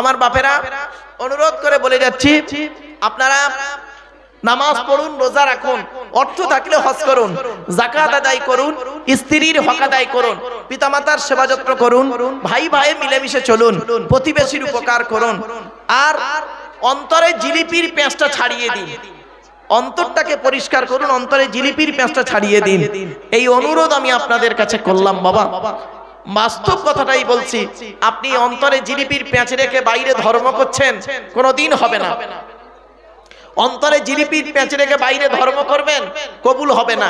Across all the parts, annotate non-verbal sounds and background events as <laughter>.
আমার বাপেরা অনুরোধ করে বলে যাচ্ছি, আপনারা নামাজ পড়ুন, রোজা রাখুন, অর্থ থাকলে হজ করুন জাকাত আদায় করুন, স্ত্রীর হক আদায় করুন, পিতামাতার সেবা যত্ন করুন, ভাই ভাই মিলেমিশে চলুন, প্রতিবেশীর উপকার করুন, আর অন্তরে জিলিপির পেঁচটা ছাড়িয়ে দিন। অন্তরটাকে পরিষ্কার করুন, অন্তরে জিলিপির পেঁচটা ছাড়িয়ে দিন। এই অনুরোধ আমি আপনাদের কাছে করলাম, বাবা। বাস্তব কথাটাই বলছি, আপনি অন্তরে জিলিপির পেঁচ রেখে বাইরে ধর্ম করছেন, কোনোদিন হবে না। অন্তরে জিলিপির পেঁচ রেখে বাইরে ধর্ম করবেন, কবুল হবে না।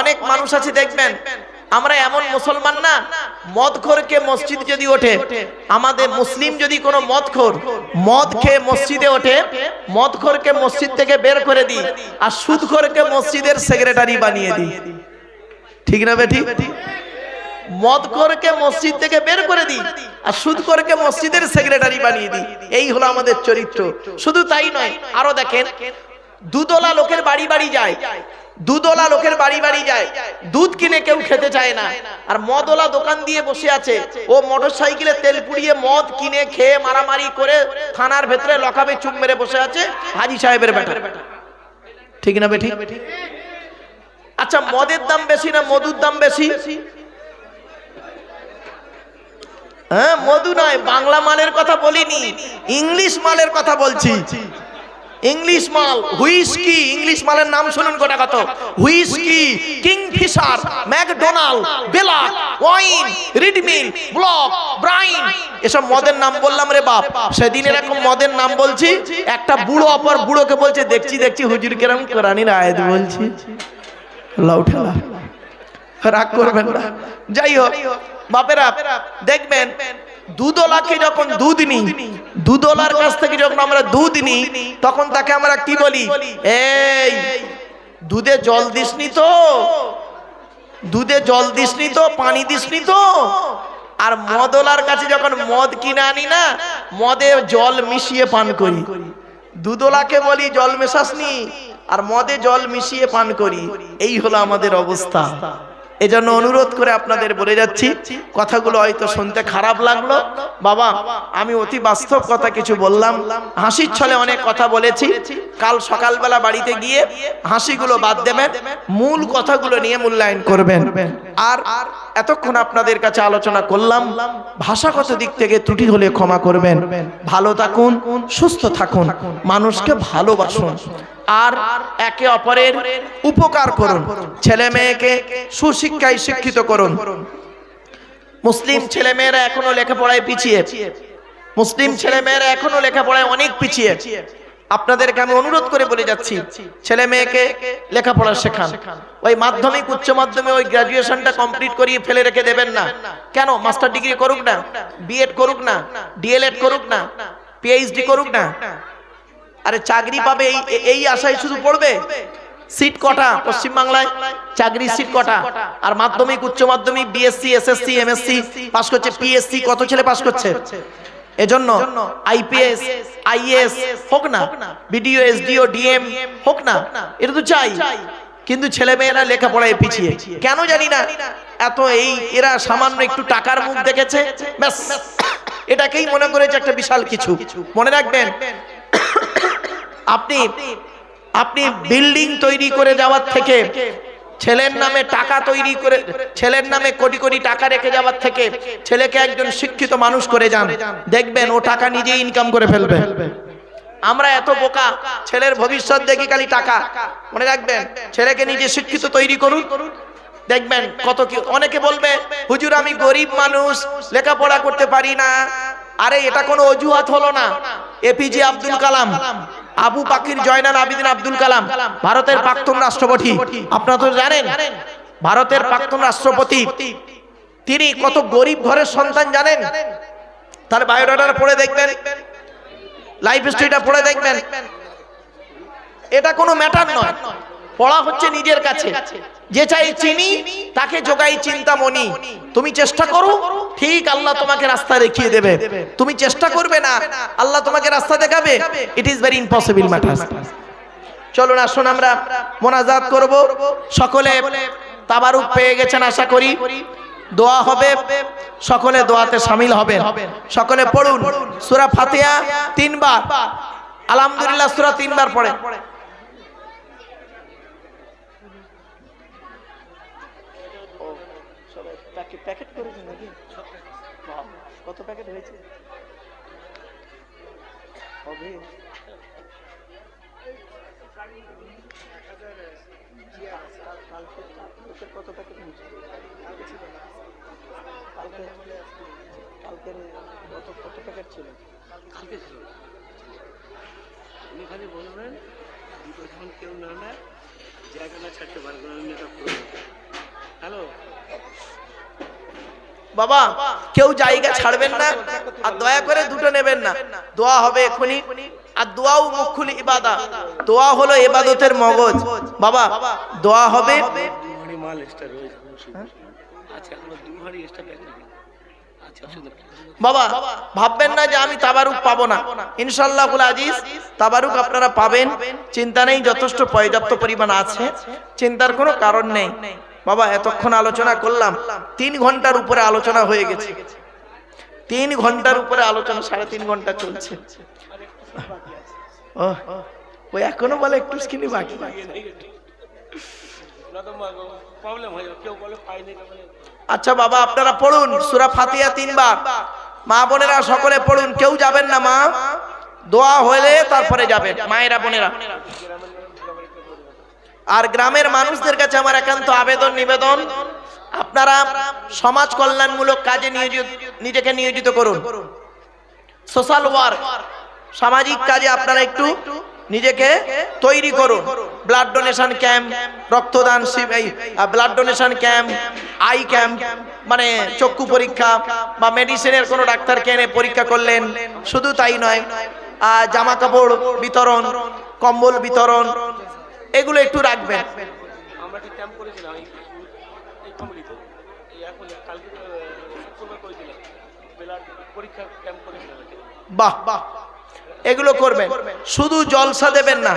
অনেক মানুষ আছে, দেখবেন, আমরা এমন মুসলমান না, মদখোরকে মসজিদ যদি ওঠে, আমাদের মুসলিম যদি কোনো মদখোর, মদ খেয়ে মসজিদে ওঠে, মদখোরকে মসজিদ থেকে বের করে দিই, আর সুদখোরকে মসজিদের সেক্রেটারি বানিয়ে দিই। ঠিক না বেটি? মদখোরকে মসজিদ থেকে বের করে দিই, আর সুদ করকে মসজিদের সেক্রেটারি বানিয়ে দিই। এই হলো আমাদের চরিত্র। শুধু তাই নয়, আরও দেখেন, দুদলা লোকের বাড়ি বাড়ি যায়, দুদলা লোকের বাড়ি বাড়ি যায়, দুধ কিনে কেউ খেতে চায় না, আর মদওয়ালা দোকান দিয়ে বসে আছে। ও মোটর সাইকেলে তেল পুড়িয়ে মদ কিনে খেয়ে মারামারি করে থানার ভেতরে লকাবে চুপ মেরে বসে আছে হাজি সাহেবের বেটা। ঠিক না বেঠি? আচ্ছা মদের দাম বেশি না মধুর দাম বেশি? হ্যাঁ মধু নয় বাংলা মালের কথা বলিনি, ইংলিশ মালের কথা বলছি। ইংলিশ মাল, হুইস্কি, ইংলিশ মালের নাম শুনুন গোটা কত। হুইস্কি, কিংফিশার, ম্যাকডোনাল্ড বেলা ওয়াইন, রিডমিল, ব্লক, ব্রাইন। এসব মদের নাম বললাম রে বাপ। সেদিন এরকম মদের নাম বলছি, একটা বুড়ো অপর বুড়োকে বলছে, দেখছি দেখছি, হুজুর কেরম কোরআনির আয়াত বলছি। লাউঠালা রাগ করবেন না। যাই হোক বাপেরা, দেখবেন, দুদলাকে যখন দুধ নিই দুদলার কাছ থেকে যখন আমরা দুধ নিই তখন তাকে আমরা কি বলি? এই, দুধে জল দিসনি তো, দুধে জল দিসনি তো, পানি দিসনি তো। আর মদলার কাছে যখন মদ কিনে আনি না, মদে জল মিশিয়ে পান করি। দুদলাকে বলি, জল মেশাসনি, আর মদে জল মিশিয়ে পান করি। এই হলো আমাদের অবস্থা। এজন্য অনুরোধ করে আপনাদের বলে যাচ্ছি, কথাগুলো হয়তো শুনতে খারাপ লাগল। বাবা, আমি অতি বাস্তব কথা কিছু বললাম। হাসির ছলে অনেক কথা বলেছি। কাল সকালবেলা বাড়িতে গিয়ে হাসিগুলো বাদ দেবেন। মূল কথাগুলো নিয়ে মূল্যায়ন করবেন। আর এতক্ষণ আপনাদের কাছে আলোচনা করলাম, ভাষাগত দিক থেকে ত্রুটি হলে ক্ষমা করবেন। ভালো থাকুন, সুস্থ থাকুন, মানুষকে ভালোবাসুন। আর একে অপরের উপকার করুন। ছেলে মেয়েকে সুশিক্ষায় শিক্ষিত করুন। মুসলিম ছেলে মেয়েরা এখনও লেখাপড়ায় পিছিয়ে। মুসলিম ছেলে মেয়েরা এখনও লেখাপড়ায় অনেক পিছিয়ে। আপনাদেরকে আমি অনুরোধ করে বলে যাচ্ছি, ছেলে মেয়েকে লেখাপড়া শেখান। ওই মাধ্যমিক, উচ্চ মাধ্যমিক ওই গ্রাজুয়েশনটা কমপ্লিট করিয়ে ফেলে রেখে দেবেন না। কেন? মাস্টার ডিগ্রি করুক না বিএড করুক না ডিএলএড করুক না পিএইচডি করুক না। আরে চাকরি পাবে এই এই আশায় শুধু পড়বে? সিট কটা পশ্চিম বাংলায় চাকরি সিট কটা। আর মাধ্যমিক, উচ্চ মাধ্যমিক বিএসসি এসএসসি এমএসসি পাস করছে পিএসসি কত ছেলে পাস করছে? এজন্য আইপিএস আইএস হোক না বিডিও এসডিও ডিএম হোক না এটা তো চাই। কিন্তু ছেলে মেয়েরা লেখাপড়ায় পিছিয়ে। কেন জানি না এত এই এরা সামান্য একটু টাকার মুখ দেখেছে। ব্যাস। এটাকেই মনে করেছে একটা বিশাল কিছু। মনে রাখবেন <coughs> আপনি আপনি বিল্ডিং তৈরি করে যাওয়ার থেকে ছেলের নামে টাকা তৈরি করে, ছেলের নামে কোটি কোটি টাকা রেখে যাওয়ার থেকে ছেলেকে একজন শিক্ষিত মানুষ করে যান। দেখবেন ও টাকা নিজে ইনকাম করে ফেলবে। আমরা এত বোকা, ছেলের ভবিষ্যৎ দেখি খালি টাকা। মনে রাখবেন, ছেলেকে নিজে শিক্ষিত তৈরি করুন। দেখবেন কত কি, অনেকে বলবে, হুজুর, আমি গরিব মানুষ, লেখাপড়া করতে পারি না। আরে, এটা কোনো অজুহাত হলো না। এপিজে আব্দুল কালাম। আবু পাকির জয়নাল আবিদিন আব্দুল কালাম ভারতের প্রাক্তন রাষ্ট্রপতি। আপনারা তো জানেন ভারতের প্রাক্তন রাষ্ট্রপতি। তিনি কত গরিব ঘরের সন্তান জানেন? তার বায়োডাটা পড়ে দেখবেন। লাইফ হিস্ট্রিটা পড়ে দেখবেন। এটা কোনো ম্যাটার নয়। পড়া হচ্ছে নিজের কাছে। যে চাই চিনি, তাকে যোগাই চিন্তামণি। তুমি চেষ্টা করো, ঠিক আল্লাহ তোমাকে রাস্তা দেখিয়ে দেবে। তুমি চেষ্টা করবে না, আল্লাহ তোমাকে রাস্তা দেখাবে। It is very impossible matter চলুন আসুন আমরা মোনাজাত করব। সকলে তাবারুক পেয়ে গেছেন আশা করি। দোয়া হবে। সকলে দোয়াতে সামিল হবে। সকলে পড়ুন। সূরা ফাতিহা তিনবার। আলহামদুলিল্লাহ সূরা তিনবার পড়ে। প্যাকেট করেছেন নাকি? কত প্যাকেট হয়েছে? হবে। কত প্যাকেট হয়েছে? কালকে কালকের কত কত প্যাকেট ছিল? কালকে ছিল। উনি খালি বলবেন যখন কেউ না নেয়, জায়গা না ছাড়তে পারবে না আমি এটা হ্যালো? বাবা কেউ জায়গা ছাড়বেন না আর দয়া করে দুটো নেবেন না। দোয়া হবে এখনই আর দোয়াও মুখুল ইবাদা। দোয়া হলো ইবাদতের মগজ। বাবা দোয়া হবে। আচ্ছা আচ্ছা। বাবা ভাববেন না যে আমি তাবারুক পাবো না। ইনশাল্লাহ আজিজ তাবারুক আপনারা পাবেন। চিন্তা নেই যথেষ্ট পর্যাপ্ত পরিমাণ আছে। চিন্তার কোনো কারণ নেই। বাবা, এতক্ষণ আলোচনা করলাম। তিন ঘণ্টার উপরে আলোচনা হয়ে গেছে। তিন ঘণ্টার উপরে আলোচনা, সাড়ে তিন ঘণ্টা চলছে। ও এখনও বলে একটু স্কিনি বাকি। আচ্ছা বাবা, আপনারা পড়ুন, সুরা ফাতিহা তিনবার। মা বোনেরা সকলে পড়ুন, কেউ যাবেন না মা। দোয়া হলে তারপরে যাবেন, মায়েরা বোনেরা। আর গ্রামের মানুষদের কাছে আমার একান্ত আবেদন, নিবেদন, আপনারা সমাজ কল্যাণমূলক কাজে নিয়োজিত, নিজেকে নিয়োজিত করুন। সোশ্যাল ওয়ার্ক সামাজিক কাজে আপনারা একটু নিজেকে তৈরি করুন। ব্লাড ডোনেশন ক্যাম্প রক্তদান blood donation camp eye camp মানে চক্ষু পরীক্ষা বা মেডিসিনের কোনো ডাক্তারকে এনে পরীক্ষা করলেন। শুধু তাই নয় জামা কাপড় বিতরণ, কম্বল বিতরণ এগুলো একটু রাখবেন। আমরা একটা ক্যাম্প করেছিলাম এই এই এখন কালকে শুক্রবার করেছিলাম। পরীক্ষা ক্যাম্প করেছিলাম বাহ বাহ। এগুলো করবেন। শুধু জলসা দেবেন না।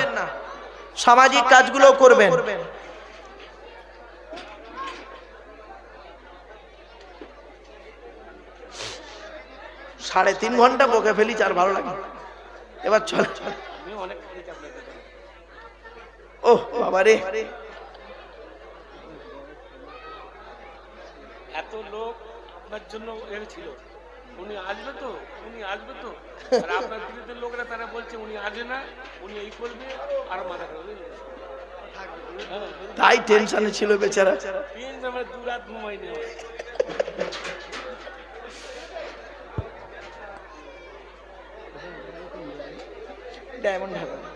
সামাজিক কাজগুলো করবেন। সাড়ে তিন ঘণ্টা বকে ফেলি আর ভালো লাগে। এবার চল। অনেক ও বাবা রে এত লোক আপনার জন্য এসেছিল উনি আসবে তো? উনি আসবে তো? আর আপনার বিরুদ্ধে লোকরা তারা বলছে উনি আসবে না উনি এই করবে আর মাথা হ্যাঁ, তাই টেনশনে ছিল বেচারা। তিন দু রাত ঘুমাইনি। ডায়মন্ড হারবার।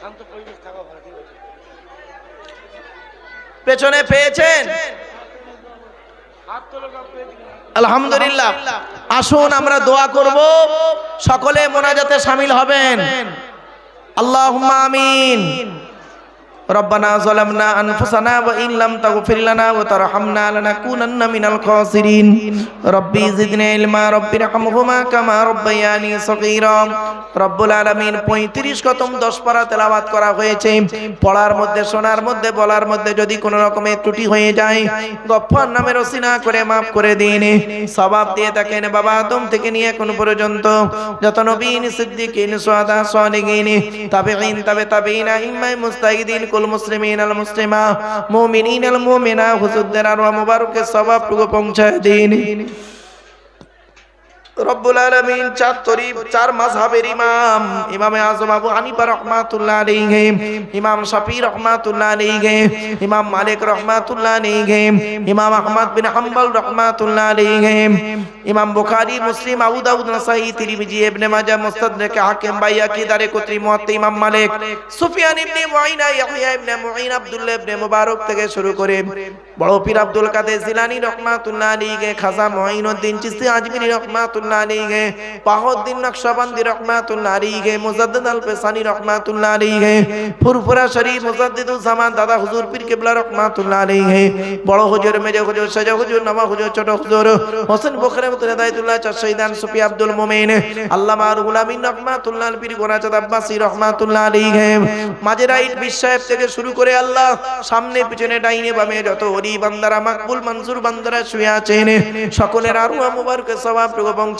শান্ত পরিবেশ থাকা ভালো পেছনে পেয়েছেন। আলহামদুলিল্লাহ। আসুন আমরা দোয়া করব। সকলে মোনাজাতে সামিল হবেন। আল্লাহ আমিন। ربنا ظلمنا أنفسنا وإن لم تغفر لنا وترحمنا لنكونن من الخاسرين ربي زدني علما ربي ارحمهما كما ربياني صغيرا রব্বুল আলামিন 35 খতম 10 পারা তেলাওয়াত করা হয়েছে পড়ার মধ্যে শোনার মধ্যে বলার মধ্যে যদি কোনো রকমের ত্রুটি হয়ে যায় গফফার নামের ওসিনা করে মাফ করে দিন সবাব দিয়ে থাকেন বাবা আদম থেকে নিয়ে এখন পর্যন্ত যত নবীন সিদ্দিকিন সুহাদা সালিহিন তাবিঈন তাবে তাবিঈনা ইমাম মুস্তাহিদিন কুল মুসলিমিন আল মুসলিমা মুমিনিন আল মুমিনা হুজুরদের আর মুবারকের সওয়াবটুকু পৌঁছায় দিন। রব্বুল চার তরিব, চার ইমাম, ইমামে আবু হানিফা আলাইহি, ইমাম শাফি আলাইহি, ইমাম মালিক রাহমাতুল্লাহ আলাইহি, ইমাম আহমদ বিন হাম্বল আলাইহি, ইমাম বুখারী, মুসলিম, আবু দাউদ নাসাই তিরমিজি, ইবনে মাজাহ হাকিম, বাইয়াকি দারে কুতরি ইমাম মালিক, সুফিয়ান ইবনে মুআইনা ইয়াহইয়া ইবনে মুঈন, আব্দুল্লাহ ইবনে মুবারক থেকে শুরু করে বড় পীর আব্দুল কাদের জিলানী রাহমাতুল্লাহ আলাইহি, খাজা মুঈনুদ্দিন চিশতি আজমিরি রাহমাতুল্লাহ রহমাতুল্লাহ আলাইহি নকশবন্দি রহমাতুল্লাহ মুজাদ্দিদ আল রহমাতুল্লাহ ফুরফুরা শরীফ মুজাদ্দিদুল জামান, দাদা হুজুর পীর কিবলা রহমাতুল্লাহ বড় হুজুর, মেজে হুজুর, সাজা হুজুর হুজুর, ছোট হুজুর, হোসেন বখরে সুফি আব্দুল আল্লামা আমিন রহমাতুল্লাহ পীর আব্বাসী রহমাতুল্লাহ বিশ্বাহেব থেকে শুরু করে আল্লাহ, সামনে পিছনে ডাইনে বামে যত হরি বান্দারা, মাকবুল মনসুর বান্দারা শুয়ে আছেন, সকলের আরু মুবারক সওয়াব টুকু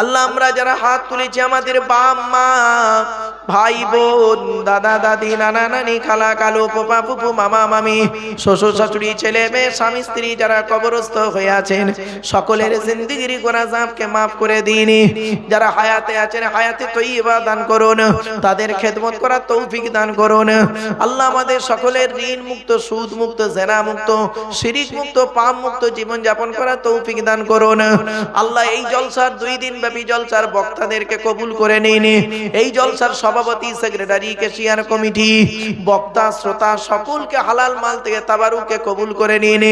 আল্লাহ, আমরা যারা হাত তুলেছি আমাদের বাপ, মা, ভাই, বোন, দাদা, দাদি, নানা, নানি, খালা, কালো পোপা পুপু মামা, মামি, শ্বশুর, শাশুড়ি, ছেলে, মেয়ে, স্বামী, স্ত্রী যারা কবরস্থ হয়ে আছেন, সকলের জিন্দিগির গোনা জাপকে মাফ করে দিন। যারা হায়াতে আছেন, হায়াতে তৈবা দান করুন, তাদের খেদমত করার তৌফিক দান করুন। আল্লাহ আমাদের সকলের ঋণ মুক্ত, সুদ মুক্ত, জেনা মুক্ত, শিরিক মুক্ত, পাপ মুক্ত জীবনযাপন করার তৌফিক দান করুন। আল্লাহ এই জলসার দুই দিন ব্যাপী জলসার বক্তাদেরকে কবুল করে নিন। এই জলসার সভাপতি, সেক্রেটারি, কেশিয়ার কমিটি, বক্তা, শ্রোতা সকলকে হালাল মাল থেকে তাবারুকে কবুল করে নিন।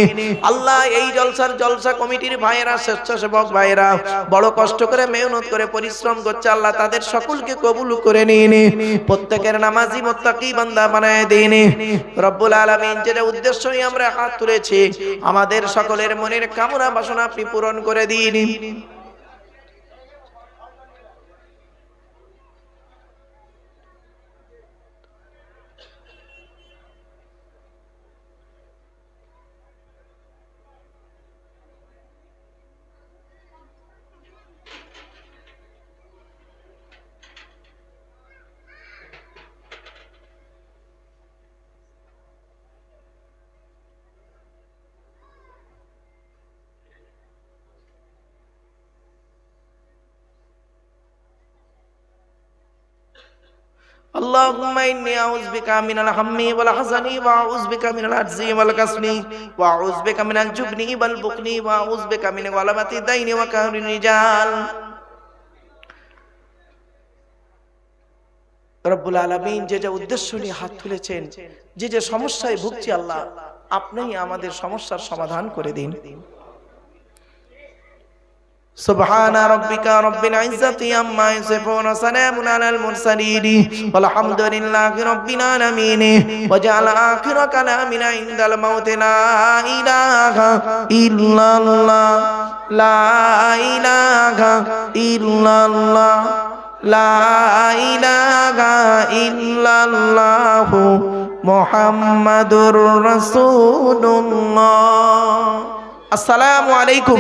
আল্লাহ এই জলসার জলসা কমিটির ভাইয়েরা, স্বেচ্ছাসেবক ভাইয়েরা, বড় কষ্ট করে, মেহনত করে, পরিশ্রম করছে, আল্লাহ তাদের সকলকে কবুল করে নিন। প্রত্যেকের নামাজি মোত্তাকি বান্দা বানায় দিন। রব্বুল আলামিন যেটা উদ্দেশ্য নিয়ে আমরা হাত তুলেছি, আমাদের সকলের মনের কামনা বাসনা আপনি পূরণ করে দিন। اللهم إني أعوذ بك من الهم والحزن وأعوذ بك من العجز والكسل وأعوذ بك من الجبن والبخل وأعوذ بك من غلبة الدين وقهر الرجال রব্বুল আলমিন যে যে উদ্দেশ্য নিয়ে হাত তুলেছেন যে যে সমস্যায় ভুগছি আল্লাহ আপনিই আমাদের সমস্যার সমাধান করে দিন سبحان ربك رب العزة عما يصفون وسلام على المرسلين والحمد لله رب العالمين وجعل آخر كلامنا عند الموت لا إله إلا الله لا إله إلا الله لا إله إلا الله محمد رسول الله السلام عليكم